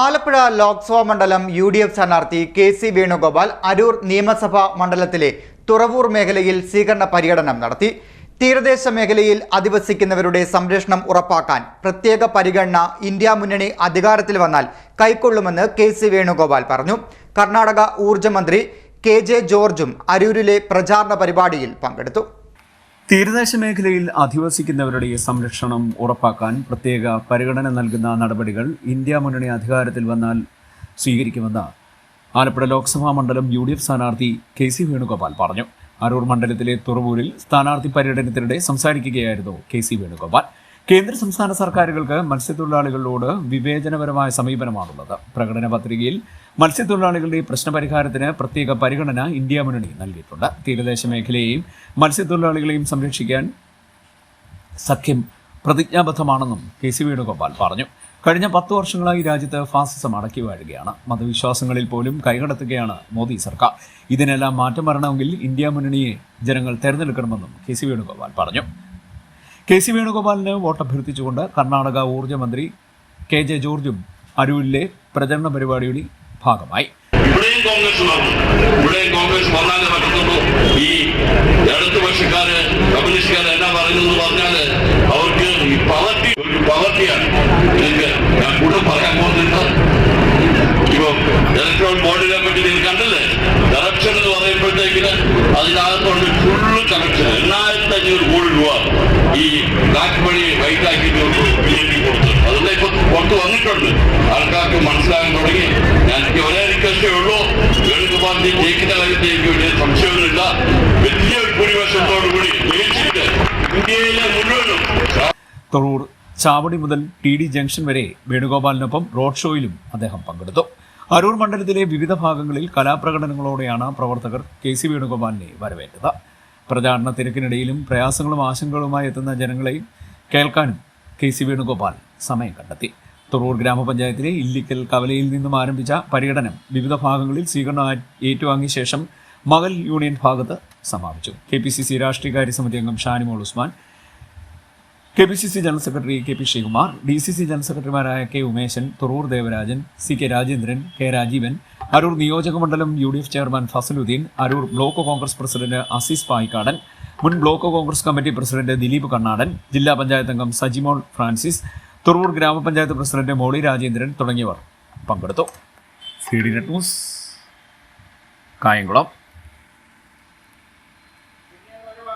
ആലപ്പുഴ ലോക്സഭാ മണ്ഡലം U D F സ്ഥാനാർത്ഥി K C Venugopal Aroor നിയമസഭാ മണ്ഡലത്തിലെ തുറവൂർ മേഖലയിൽ സ്വീകരണ പര്യടനം നടത്തി. തീരദേശ മേഖലയിൽ അധിവസിക്കുന്നവരുടെ സംരക്ഷണം ഉറപ്പാക്കാൻ പ്രത്യേക പരിഗണന ഇന്ത്യ മുന്നണി അധികാരത്തിൽ വന്നാൽ കൈക്കൊള്ളുമെന്ന് കെ സി വേണുഗോപാൽ പറഞ്ഞു. കർണാടക ഊർജമന്ത്രി കെ ജെ ജോർജും അരൂരിലെ പ്രചാരണ പരിപാടിയിൽ പങ്കെടുത്തു. തീരദേശ മേഖലയിൽ അധിവസിക്കുന്നവരുടെ സംരക്ഷണം ഉറപ്പാക്കാൻ പ്രത്യേക പരിഗണന നൽകുന്ന നടപടികൾ ഇന്ത്യ മുന്നണി അധികാരത്തിൽ വന്നാൽ സ്വീകരിക്കുമെന്ന് ആലപ്പുഴ ലോക്സഭാ മണ്ഡലം യു ഡി എഫ് സ്ഥാനാർത്ഥി കെ സി വേണുഗോപാൽ പറഞ്ഞു. അരൂർ മണ്ഡലത്തിലെ തുറവൂരിൽ സ്ഥാനാർത്ഥി പര്യടനത്തിനിടെ സംസാരിക്കുകയായിരുന്നു കെ സി വേണുഗോപാൽ. കേന്ദ്ര സംസ്ഥാന സർക്കാരുകൾക്ക് മത്സ്യത്തൊഴിലാളികളോട് വിവേചനപരമായ സമീപനമാണുള്ളത്. പ്രകടന പത്രികയിൽ മത്സ്യത്തൊഴിലാളികളുടെ പ്രശ്നപരിഹാരത്തിന് പ്രത്യേക പരിഗണന ഇന്ത്യ മുന്നണി നൽകിയിട്ടുണ്ട്. തീരദേശ മേഖലയെയും മത്സ്യത്തൊഴിലാളികളെയും സംരക്ഷിക്കാൻ സഖ്യം പ്രതിജ്ഞാബദ്ധമാണെന്നും കെ സി വേണുഗോപാൽ പറഞ്ഞു. കഴിഞ്ഞ പത്ത് വർഷങ്ങളായി രാജ്യത്ത് ഫാസിസം അടക്കി വാഴുകയാണ്. മതവിശ്വാസങ്ങളിൽ പോലും കൈകടത്തുകയാണ് മോദി സർക്കാർ. ഇതിനെല്ലാം മാറ്റം വരണമെങ്കിൽ ഇന്ത്യ മുന്നണിയെ ജനങ്ങൾ തെരഞ്ഞെടുക്കണമെന്നും കെ സി വേണുഗോപാൽ പറഞ്ഞു. കെ സി വേണുഗോപാലിന് വോട്ടഭ്യർത്ഥിച്ചുകൊണ്ട് കർണാടക ഊർജമന്ത്രി കെ ജെ ജോർജും അരൂരിലെ പ്രചരണ പരിപാടികളിൽ ഭാഗമായി. ഇവിടെയും കോൺഗ്രസ് കോൺഗ്രസ് ഈ അവർക്ക് ഈ ഒരു ഞാൻ ഇലക്ട്രോൺ ബോർഡിനെ പറ്റി നിങ്ങൾ കണ്ടില്ലേ? കറപ്ഷൻ എന്ന് പറയുമ്പോഴത്തേക്കിന് അതിനകത്തോട് ഫുള്ള് കറപ്ഷൻ വേണുഗോപാലിന്റെ ജയിക്കുന്ന കാര്യത്തിൽ വലിയ സംശയമൊന്നുമില്ല വലിയ ഭൂരിപക്ഷത്തോടുകൂടി ഇന്ത്യയിലെ മുഴുവനും. ചാവടി മുതൽ ടി ഡി ജംഗ്ഷൻ വരെ വേണുഗോപാലിനൊപ്പം റോഡ് ഷോയിലും അദ്ദേഹം പങ്കെടുത്തു. അരൂർ മണ്ഡലത്തിലെ വിവിധ ഭാഗങ്ങളിൽ കലാപ്രകടനങ്ങളോടെയാണ് പ്രവർത്തകർ കെ സി വേണുഗോപാലിനെ വരവേറ്റത്. പ്രചാരണ തിരക്കിനിടയിലും പ്രയാസങ്ങളും ആശങ്കകളുമായി എത്തുന്ന ജനങ്ങളെയും കേൾക്കാനും കെ സി വേണുഗോപാൽ സമയം കണ്ടെത്തി. തുറൂർ ഗ്രാമപഞ്ചായത്തിലെ ഇല്ലിക്കൽ കവലയിൽ നിന്നും ആരംഭിച്ച പര്യടനം വിവിധ ഭാഗങ്ങളിൽ സ്വീകരണം ഏറ്റുവാങ്ങിയ ശേഷം മകൽ യൂണിയൻ ഭാഗത്ത് സമാപിച്ചു. കെ പി സി സി രാഷ്ട്രീയകാര്യ സമിതി അംഗം Shanimol Usman K P C C general secretary K P Sreekumar D C C general സെക്രട്ടറിമാരായ K Umeshan Thuroor Devarajan C K Rajendran K Rajeevan Aroor നിയോജക മണ്ഡലം U D F chairman Fasaluddin Aroor block Congress president Azeez Payikkadan മുൻ block Congress committee president Dileep Kannadan ജില്ലാ പഞ്ചായത്ത് അംഗം Sajimol Francis തുറൂർ ഗ്രാമപഞ്ചായത്ത് president മോളി രാജേന്ദ്രൻ തുടങ്ങിയവർ പങ്കെടുത്തു. C D net news Kayamkulam.